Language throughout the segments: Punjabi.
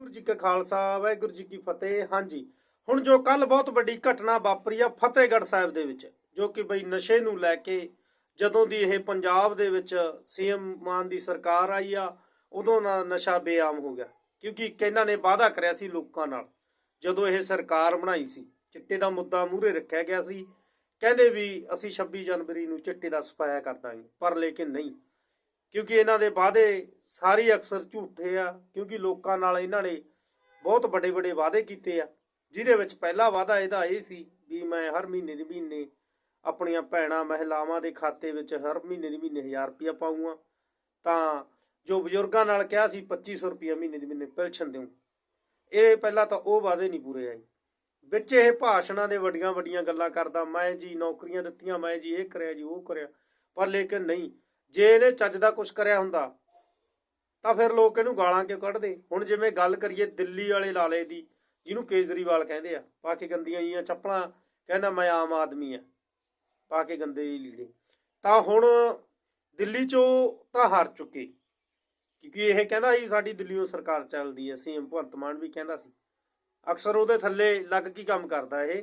ਵਾਹਿਗੁਰੂ ਜੀ ਕਾ ਖਾਲਸਾ, ਵਾਹਿਗੁਰੂ ਜੀ ਕੀ ਫਤਿਹ। ਹਾਂਜੀ, ਹੁਣ ਜੋ ਕੱਲ ਬਹੁਤ ਵੱਡੀ ਘਟਨਾ ਵਾਪਰੀ ਆ ਫਤਿਹਗੜ੍ਹ ਸਾਹਿਬ ਦੇ ਵਿੱਚ, ਜੋ ਕਿ ਬਈ ਨਸ਼ੇ ਨੂੰ ਲੈ ਕੇ ਜਦੋਂ ਦੀ ਇਹ ਪੰਜਾਬ ਦੇ ਵਿੱਚ ਸੀਐਮ ਮਾਨ ਦੀ ਸਰਕਾਰ ਆਈ ਆ, ਉਦੋਂ ਨਾ ਨਸ਼ਾ ਬੇਆਮ ਹੋ ਗਿਆ। ਕਿਉਂਕਿ ਇਹਨਾਂ ਨੇ ਵਾਅਦਾ ਕਰਿਆ ਸੀ ਲੋਕਾਂ ਨਾਲ, ਜਦੋਂ ਇਹ ਸਰਕਾਰ ਬਣਾਈ ਸੀ, ਚਿੱਟੇ ਦਾ ਮੁੱਦਾ ਮੂਹਰੇ ਰੱਖਿਆ ਗਿਆ ਸੀ, ਕਹਿੰਦੇ ਵੀ ਅਸੀਂ 26 ਜਨਵਰੀ ਨੂੰ ਚਿੱਟੇ ਦਾ ਸਫਾਇਆ ਕਰ ਦਾਂਗੇ, ਪਰ ਲੇਕਿਨ ਨਹੀਂ। ਕਿਉਂਕਿ ਇਹਨਾਂ ਦੇ ਵਾਅਦੇ ਸਾਰੇ ਅਕਸਰ ਝੂਠੇ ਆ, ਕਿਉਂਕਿ ਲੋਕਾਂ ਨਾਲ ਇਹਨਾਂ ਨੇ ਬਹੁਤ ਵੱਡੇ ਵੱਡੇ ਵਾਅਦੇ ਕੀਤੇ ਆ, ਜਿਹਦੇ ਵਿੱਚ ਪਹਿਲਾ ਵਾਅਦਾ ਇਹਦਾ ਇਹ ਸੀ ਵੀ ਮੈਂ ਹਰ ਮਹੀਨੇ ਦੇ ਮਹੀਨੇ ਆਪਣੀਆਂ ਭੈਣਾਂ ਮਹਿਲਾਵਾਂ ਦੇ ਖਾਤੇ ਵਿੱਚ ਹਰ ਮਹੀਨੇ ਦੇ ਮਹੀਨੇ 1000 ਰੁਪਇਆ ਪਾਉਂਗਾ ਤਾਂ ਜੋ ਬਜ਼ੁਰਗਾਂ ਨਾਲ ਕਿਹਾ ਸੀ 2500 ਰੁਪਇਆ ਮਹੀਨੇ ਦੇ ਮਹੀਨੇ ਪੈਨਸ਼ਨ ਦਿਉ ਇਹ ਪਹਿਲਾਂ ਤਾਂ ਉਹ ਵਾਅਦੇ ਨਹੀਂ ਪੂਰੇ ਆਏ। ਵਿੱਚ ਇਹ ਭਾਸ਼ਣਾਂ ਦੇ ਵੱਡੀਆਂ ਵੱਡੀਆਂ ਗੱਲਾਂ ਕਰਦਾ, ਮੈਂ ਜੀ ਨੌਕਰੀਆਂ ਦਿੱਤੀਆਂ, ਮੈਂ ਜੀ ਇਹ ਕਰਿਆ, ਜੀ ਉਹ ਕਰਿਆ। ਪਰ ਲੇਕਿਨ ਨਹੀਂ ਜੇ ਇਹਨੇ ਚੱਜ ਦਾ ਕੁਝ ਕਰਿਆ ਹੁੰਦਾ, ਤਾਂ ਫਿਰ ਲੋਕ ਇਹਨੂੰ ਗਾਲਾਂ ਕਿਉਂ ਕੱਢਦੇ? ਹੁਣ ਜਿਵੇਂ ਗੱਲ ਕਰੀਏ ਦਿੱਲੀ ਵਾਲੇ ਲਾਲੇ ਦੀ, ਜਿਹਨੂੰ ਕੇਜਰੀਵਾਲ ਕਹਿੰਦੇ ਆ, ਪਾ ਕੇ ਗੰਦੀਆਂ ਜੀਆਂ ਚੱਪਲਾਂ, ਕਹਿੰਦਾ ਮੈਂ ਆਮ ਆਦਮੀ ਆ, ਪਾ ਕੇ ਗੰਦੇ ਜਿਹੇ ਲੀੜੇ। ਤਾਂ ਹੁਣ ਦਿੱਲੀ ਚੋਂ ਤਾਂ ਹਾਰ ਚੁੱਕੇ। ਕਿਉਂਕਿ ਇਹ ਕਹਿੰਦਾ ਸੀ, ਸਾਡੀ ਦਿੱਲੀੋਂ ਸਰਕਾਰ ਚੱਲਦੀ ਹੈ ਸੀਐਮ ਭਗਵੰਤ ਮਾਨ ਵੀ ਕਹਿੰਦਾ ਸੀ। ਅਕਸਰ ਉਹਦੇ ਥੱਲੇ ਲੱਗ ਕੇ ਕੰਮ ਕਰਦਾ ਇਹ,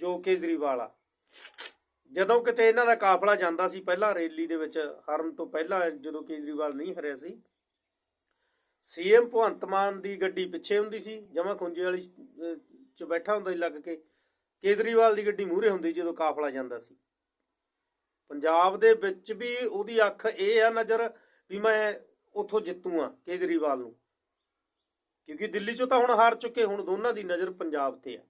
ਜੋ ਕੇਜਰੀਵਾਲ ਆ। ਜਦੋਂ ਕਿਤੇ ਇਹਨਾਂ ਦਾ ਕਾਫਲਾ ਜਾਂਦਾ ਸੀ ਪਹਿਲਾਂ ਰੈਲੀ ਦੇ ਵਿੱਚ ਹਰਨ ਤੋਂ ਪਹਿਲਾਂ ਜਦੋਂ ਕੇਜਰੀਵਾਲ ਨਹੀਂ ਹਰਿਆ ਸੀ, ਸੀਐਮ ਭਗਵੰਤ ਮਾਨ ਦੀ ਗੱਡੀ ਪਿੱਛੇ ਹੁੰਦੀ ਸੀ, ਜਮਾ ਖੁੰਝੇ ਵਾਲੀ ਚ ਬੈਠਾ ਹੁੰਦਾ ਸੀ ਲੱਗ ਕੇ, ਕੇਜਰੀਵਾਲ ਦੀ ਗੱਡੀ ਮੂਹਰੇ ਹੁੰਦੀ ਜਦੋਂ ਕਾਫਲਾ ਜਾਂਦਾ ਸੀ। ਪੰਜਾਬ ਦੇ ਵਿੱਚ ਵੀ ਉਹਦੀ ਅੱਖ ਇਹ ਆ ਨਜ਼ਰ ਵੀ ਮੈਂ ਉੱਥੋਂ ਜਿੱਤੂ ਆ ਕੇਜਰੀਵਾਲ ਨੂੰ, ਕਿਉਂਕਿ ਦਿੱਲੀ ਚੋਂ ਤਾਂ ਹੁਣ ਹਾਰ ਚੁੱਕੇ, ਹੁਣ ਦੋਨਾਂ ਦੀ ਨਜ਼ਰ ਪੰਜਾਬ ਤੇ ਆ।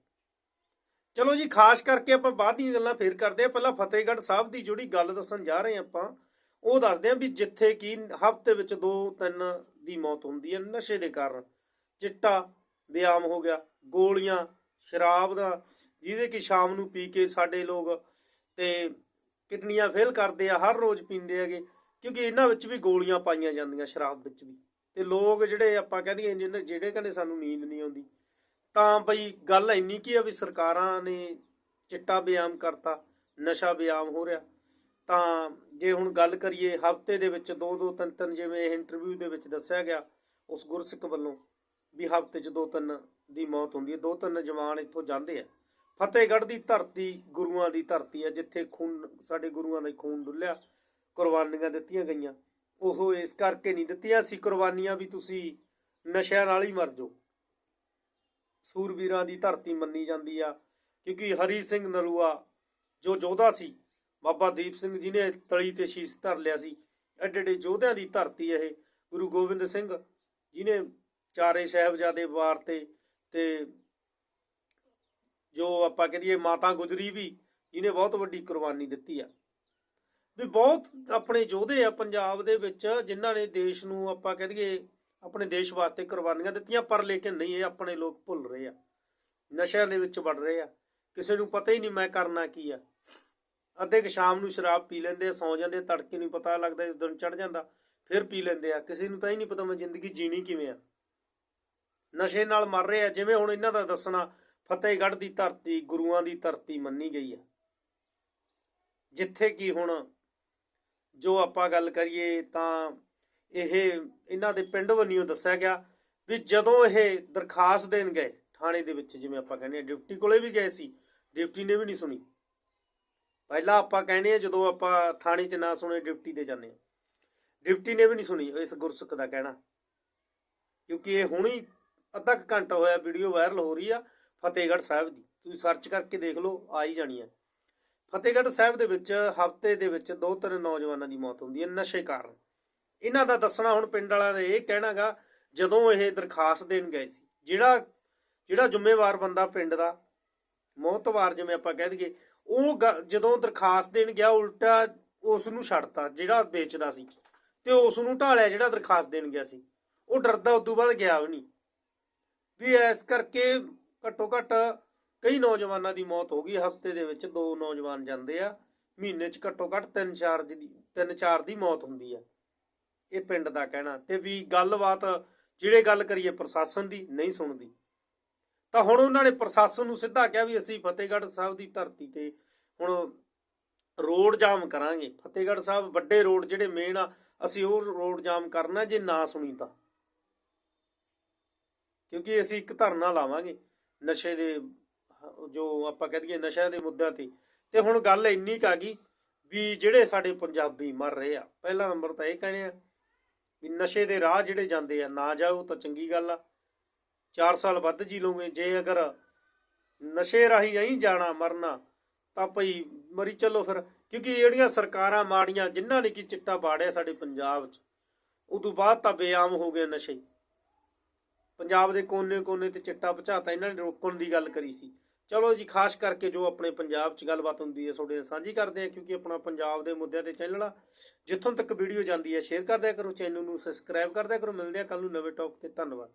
ਚਲੋ ਜੀ, ਖਾਸ ਕਰਕੇ ਆਪਾਂ ਬਾਅਦ ਦੀਆਂ ਗੱਲਾਂ ਫੇਰ ਕਰਦੇ ਆ ਪਹਿਲਾਂ ਫਤਿਹਗੜ੍ਹ ਸਾਹਿਬ ਦੀ ਜਿਹੜੀ ਗੱਲ ਦੱਸਣ ਜਾ ਰਹੇ ਆਪਾਂ, ਉਹ ਦੱਸਦੇ ਆ ਵੀ ਜਿੱਥੇ ਕੀ ਹਫ਼ਤੇ ਵਿੱਚ ਦੋ ਤਿੰਨ ਦੀ ਮੌਤ ਹੁੰਦੀ ਹੈ। ਨਸ਼ੇ ਦੇ ਕਾਰਨ ਚਿੱਟਾ ਵਿਆਮ ਹੋ ਗਿਆ, ਗੋਲੀਆਂ, ਸ਼ਰਾਬ ਦਾ, ਜਿਹਦੇ ਕਿ ਸ਼ਾਮ ਨੂੰ ਪੀ ਕੇ ਸਾਡੇ ਲੋਕ ਤੇ ਕਿਡਨੀਆਂ ਫੇਲ ਕਰਦੇ ਆ, ਹਰ ਰੋਜ਼ ਪੀਂਦੇ ਹੈਗੇ। ਕਿਉਂਕਿ ਇਹਨਾਂ ਵਿੱਚ ਵੀ ਗੋਲੀਆਂ ਪਾਈਆਂ ਜਾਂਦੀਆਂ ਸ਼ਰਾਬ ਵਿੱਚ ਵੀ। ਤੇ ਲੋਕ ਜਿਹੜੇ ਆਪਾਂ ਕਹਿੰਦੇ ਇੰਜੀਨੀਅਰ ਜਿਹੜੇ ਕਹਿੰਦੇ ਸਾਨੂੰ ਨੀਂਦ ਨਹੀਂ ਆਉਂਦੀ ਤਾਂ ਬਈ ਗੱਲ ਇੰਨੀ ਕੀ ਆ ਵੀ ਸਰਕਾਰਾਂ ਨੇ ਚਿੱਟਾ ਬਿਆਮ ਕਰਤਾ, ਨਸ਼ਾ ਬਿਆਮ ਹੋ ਰਿਹਾ। ਤਾਂ ਜੇ ਹੁਣ ਗੱਲ ਕਰੀਏ ਹਫ਼ਤੇ ਦੇ ਵਿੱਚ ਦੋ ਦੋ ਤਿੰਨ ਤਿੰਨ ਜਿਵੇਂ ਇਹ ਇੰਟਰਵਿਊ ਦੇ ਵਿੱਚ ਦੱਸਿਆ ਗਿਆ ਉਸ ਗੁਰਸਿੱਖ ਵੱਲੋਂ ਵੀ ਹਫ਼ਤੇ 'ਚ ਦੋ ਤਿੰਨ ਦੀ ਮੌਤ ਹੁੰਦੀ ਹੈ, ਦੋ ਤਿੰਨ ਜਵਾਨ ਇੱਥੋਂ ਜਾਂਦੇ ਆ। ਫਤਿਹਗੜ੍ਹ ਦੀ ਧਰਤੀ ਗੁਰੂਆਂ ਦੀ ਧਰਤੀ ਹੈ ਜਿੱਥੇ ਖੂਨ ਸਾਡੇ ਗੁਰੂਆਂ ਦਾ ਖੂਨ ਡੁੱਲਿਆ, ਕੁਰਬਾਨੀਆਂ ਦਿੱਤੀਆਂ ਗਈਆਂ। ਉਹ ਇਸ ਕਰਕੇ ਨਹੀਂ ਦਿੱਤੀਆਂ ਸੀ ਕੁਰਬਾਨੀਆਂ ਵੀ ਤੁਸੀਂ ਨਸ਼ਿਆਂ ਨਾਲ ਹੀ ਮਰ ਜਾਓ। ਸੂਰਵੀਰਾਂ ਦੀ ਧਰਤੀ ਮੰਨੀ ਜਾਂਦੀ ਆ, ਕਿਉਂਕਿ ਹਰੀ ਸਿੰਘ ਨਲੂਆ ਜੋ ਯੋਧਾ ਸੀ, ਬਾਬਾ ਦੀਪ ਸਿੰਘ ਜੀ ਨੇ ਤਲੀ ਤੇ ਸ਼ੀਸ਼ ਧਰ ਲਿਆ ਸੀ। ਐਡੇ ਐਡੇ ਯੋਧਿਆਂ ਦੀ ਧਰਤੀ ਇਹ, ਗੁਰੂ ਗੋਬਿੰਦ ਸਿੰਘ ਜਿਨੇ ਚਾਰੇ ਸਾਹਿਬਜ਼ਾਦੇ ਵਾਰ ਤੇ ਤੇ ਜੋ ਆਪਾਂ ਕਹਦੀਏ ਮਾਤਾ ਗੁਜਰੀ ਵੀ, ਜਿਹਨੇ ਬਹੁਤ ਵੱਡੀ ਕੁਰਬਾਨੀ ਦਿੱਤੀ ਆ। ਵੀ ਬਹੁਤ ਆਪਣੇ ਯੋਧੇ ਆ ਪੰਜਾਬ ਦੇ ਵਿੱਚ, ਜਿਨ੍ਹਾਂ ਨੇ ਦੇਸ਼ ਨੂੰ ਆਪਾਂ ਕਹਦੀਏ ਆਪਣੇ ਦੇਸ਼ ਵਾਸਤੇ ਕੁਰਬਾਨੀਆਂ ਦਿੱਤੀਆਂ, ਪਰ ਲੇਕਿਨ ਨਹੀਂ, ਇਹ ਆਪਣੇ ਲੋਕ ਭੁੱਲ ਰਹੇ ਆ। ਨਸ਼ਿਆਂ ਦੇ ਵਿੱਚ ਵੜ ਰਹੇ ਆ। ਕਿਸੇ ਨੂੰ ਪਤਾ ਹੀ ਨਹੀਂ ਮੈਂ ਕਰਨਾ ਕੀ ਆ। ਅੱਧੇ ਕਿ ਸ਼ਾਮ ਨੂੰ ਸ਼ਰਾਬ ਪੀ ਲੈਂਦੇ ਆ, ਸੌਂ ਜਾਂਦੇ ਤੜਕੇ ਨਹੀਂ ਪਤਾ ਲੱਗਦਾ ਜਦੋਂ ਚੜ ਜਾਂਦਾ, ਫਿਰ ਪੀ ਲੈਂਦੇ ਆ। ਕਿਸੇ ਨੂੰ ਤਾਂ ਹੀ ਨਹੀਂ ਪਤਾ ਮੈਂ ਜ਼ਿੰਦਗੀ ਜੀਣੀ ਕਿਵੇਂ ਆ। ਨਸ਼ੇ ਨਾਲ ਮਰ ਰਹੇ ਆ, ਜਿਵੇਂ ਹੁਣ ਇਹਨਾਂ ਦਾ ਦੱਸਣਾ, ਫਤਿਹਗੜ੍ਹ ਦੀ ਧਰਤੀ ਗੁਰੂਆਂ ਦੀ ਧਰਤੀ ਮੰਨੀ ਗਈ ਆ। ਜਿੱਥੇ ਕੀ ਹੁਣ ਜੋ ਆਪਾਂ ਗੱਲ ਕਰੀਏ ਤਾਂ ਇਹ ਇਹਨਾਂ ਦੇ ਪਿੰਡ ਵੰਨਿਓ ਦੱਸਿਆ ਗਿਆ ਵੀ ਜਦੋਂ ਇਹ ਦਰਖਾਸਤ ਦੇਣ ਗਏ ਥਾਣੇ ਦੇ ਵਿੱਚ, ਜਿਵੇਂ ਆਪਾਂ ਕਹਿੰਦੇ ਆ ਡਿਪਟੀ ਕੋਲੇ ਵੀ ਗਏ ਸੀ, ਡਿਪਟੀ ਨੇ ਵੀ ਨਹੀਂ ਸੁਣੀ। ਪਹਿਲਾਂ ਆਪਾਂ ਕਹਿੰਦੇ ਆ ਜਦੋਂ ਆਪਾਂ ਥਾਣੇ 'ਚ ਨਾ ਸੁਣੇ, ਡਿਪਟੀ ਦੇ ਜਾਂਦੇ ਆ ਡਿਪਟੀ ਨੇ ਵੀ ਨਹੀਂ ਸੁਣੀ ਇਸ ਗੁਰਸਿੱਖ ਦਾ ਕਹਿਣਾ। ਕਿਉਂਕਿ ਇਹ ਹੁਣੀ ਅੱਧਾ ਕੁ ਘੰਟਾ ਹੋਇਆ, ਵੀਡੀਓ ਵਾਇਰਲ ਹੋ ਰਹੀ ਆ ਫਤਿਹਗੜ੍ਹ ਸਾਹਿਬ ਦੀ। ਤੁਸੀਂ ਸਰਚ ਕਰਕੇ ਦੇਖ ਲਓ, ਆ ਹੀ ਜਾਣੀ ਆ। ਫਤਿਹਗੜ੍ਹ ਸਾਹਿਬ ਦੇ ਵਿੱਚ ਹਫ਼ਤੇ ਦੇ ਵਿੱਚ ਦੋ ਤਿੰਨ ਨੌਜਵਾਨਾਂ ਦੀ ਮੌਤ ਹੁੰਦੀ ਹੈ, ਨਸ਼ੇ ਕਾਰਨ। ਇਹਨਾਂ ਦਾ ਦੱਸਣਾ ਹੁਣ ਪਿੰਡ ਵਾਲਿਆਂ ਦਾ ਇਹ ਕਹਿਣਾਗਾ, ਜਦੋਂ ਇਹ ਦਰਖਾਸਤ ਦੇਣ ਗਏ ਸੀ, ਜਿਹੜਾ ਜਿਹੜਾ ਜ਼ਿੰਮੇਵਾਰ ਬੰਦਾ ਪਿੰਡ ਦਾ, ਮੋਹਤਵਾਰ ਜਿਵੇਂ ਆਪਾਂ ਕਹਿ ਦਈਏ, ਉਹ ਗ- ਜਦੋਂ ਦਰਖਾਸਤ ਦੇਣ ਗਿਆ, ਉਲਟਾ ਉਸ ਨੂੰ ਛੱਡਤਾ, ਜਿਹੜਾ ਵੇਚਦਾ ਸੀ, ਤੇ ਉਸ ਨੂੰ ਢਾਲਿਆ ਜਿਹੜਾ ਦਰਖਾਸਤ ਦੇਣ ਗਿਆ ਸੀ। ਉਹ ਡਰਦਾ ਉਦੋਂ ਬਾਅਦ ਗਿਆ ਵੀ ਨਹੀਂ। ਵੀ ਇਸ ਕਰਕੇ ਘੱਟੋ ਘੱਟ ਕਈ ਨੌਜਵਾਨਾਂ ਦੀ ਮੌਤ ਹੋ ਗਈ, ਹਫ਼ਤੇ ਦੇ ਵਿੱਚ ਦੋ ਨੌਜਵਾਨ ਜਾਂਦੇ ਆ, ਮਹੀਨੇ 'ਚ ਘੱਟੋ ਘੱਟ ਤਿੰਨ ਚਾਰ ਦੀ, ਤਿੰਨ ਚਾਰ ਦੀ ਮੌਤ ਹੁੰਦੀ ਆ। ਇਹ ਪਿੰਡ ਦਾ ਕਹਿਣਾ। ਤੇ ਵੀ ਗੱਲਬਾਤ ਜਿਹੜੇ ਗੱਲ ਕਰੀਏ ਪ੍ਰਸ਼ਾਸਨ ਦੀ, ਨਹੀਂ ਸੁਣਦੀ। ਤਾਂ ਹੁਣ ਉਹਨਾਂ ਨੇ ਪ੍ਰਸ਼ਾਸਨ ਨੂੰ ਸਿੱਧਾ ਕਿਹਾ ਵੀ ਅਸੀਂ ਫਤਿਹਗੜ੍ਹ ਸਾਹਿਬ ਦੀ ਧਰਤੀ ਤੇ ਹੁਣ ਰੋਡ ਜਾਮ ਕਰਾਂਗੇ। ਫਤਿਹਗੜ੍ਹ ਸਾਹਿਬ ਵੱਡੇ ਰੋਡ ਜਿਹੜੇ ਮੇਨ ਆ, ਅਸੀਂ ਉਹ ਰੋਡ ਜਾਮ ਕਰਨਾ ਜੇ ਨਾ ਸੁਣੀ ਤਾਂ। ਕਿਉਂਕਿ ਅਸੀਂ ਇੱਕ ਧਰਨਾ ਲਾਵਾਂਗੇ ਨਸ਼ੇ ਦੇ, ਜੋ ਆਪਾਂ ਕਹਿ ਦਈਏ ਨਸ਼ਿਆਂ ਦੇ ਮੁੱਦਿਆਂ ਤੇ। ਤੇ ਹੁਣ ਗੱਲ ਇੰਨੀ ਕੁ ਆ ਗਈ ਵੀ ਜਿਹੜੇ ਸਾਡੇ ਪੰਜਾਬੀ ਮਰ ਰਹੇ ਆ, ਪਹਿਲਾ ਨੰਬਰ ਤਾਂ ਇਹ ਕਹਿੰਦੇ ਆ ਵੀ ਨਸ਼ੇ ਦੇ ਰਾਹ ਜਿਹੜੇ ਜਾਂਦੇ ਆ, ਨਾ ਜਾਓ ਤਾਂ ਚੰਗੀ ਗੱਲ ਆ। 4 ਸਾਲ ਵੱਧ ਜੀ ਲਓਗੇ ਜੇ ਅਗਰ ਨਸ਼ੇ ਰਾਹੀਂ ਨਹੀਂ ਜਾਣਾ ਮਰਨਾ, ਤਾਂ ਭਈ ਮਰੀ ਚੱਲੋ ਫਿਰ। ਕਿਉਂਕਿ ਜਿਹੜੀਆਂ ਸਰਕਾਰਾਂ ਮਾੜੀਆਂ, ਜਿਨ੍ਹਾਂ ਨੇ ਕੀ ਚਿੱਟਾ ਬਾੜਿਆ ਸਾਡੇ ਪੰਜਾਬ 'ਚ, ਉਦੋਂ ਬਾਅਦ ਤਾਂ ਬੇਆਮ ਹੋ ਗਏ ਨਸ਼ੇ। ਪੰਜਾਬ ਦੇ ਕੋਨੇ-ਕੋਨੇ ਤੇ ਚਿੱਟਾ ਪਹੁੰਚਾਤਾ, ਇਹਨਾਂ ਨੇ ਰੋਕਣ ਦੀ ਗੱਲ ਕਰੀ ਸੀ। ਚਲੋ ਜੀ, ਖਾਸ ਕਰਕੇ ਜੋ ਆਪਣੇ ਪੰਜਾਬ 'ਚ ਗੱਲਬਾਤ ਹੁੰਦੀ ਹੈ, ਤੁਹਾਡੇ ਨਾਲ ਸਾਂਝੀ ਕਰਦੇ ਆ ਕਿਉਂਕਿ ਆਪਣਾ ਪੰਜਾਬ ਦੇ ਮੁੱਦਿਆਂ ਤੇ ਚੈਨਲ ਆ। ਜਿੱਥੋਂ ਤੱਕ ਵੀਡੀਓ ਜਾਂਦੀ ਹੈ ਸ਼ੇਅਰ ਕਰਦਿਆ ਕਰੋ ਚੈਨਲ ਨੂੰ ਸਬਸਕ੍ਰਾਈਬ ਕਰਦਿਆ ਕਰੋ। ਮਿਲਦੇ ਆ ਕੱਲ ਨੂੰ ਨਵੇਂ ਟੌਪ ਤੇ। ਧੰਨਵਾਦ।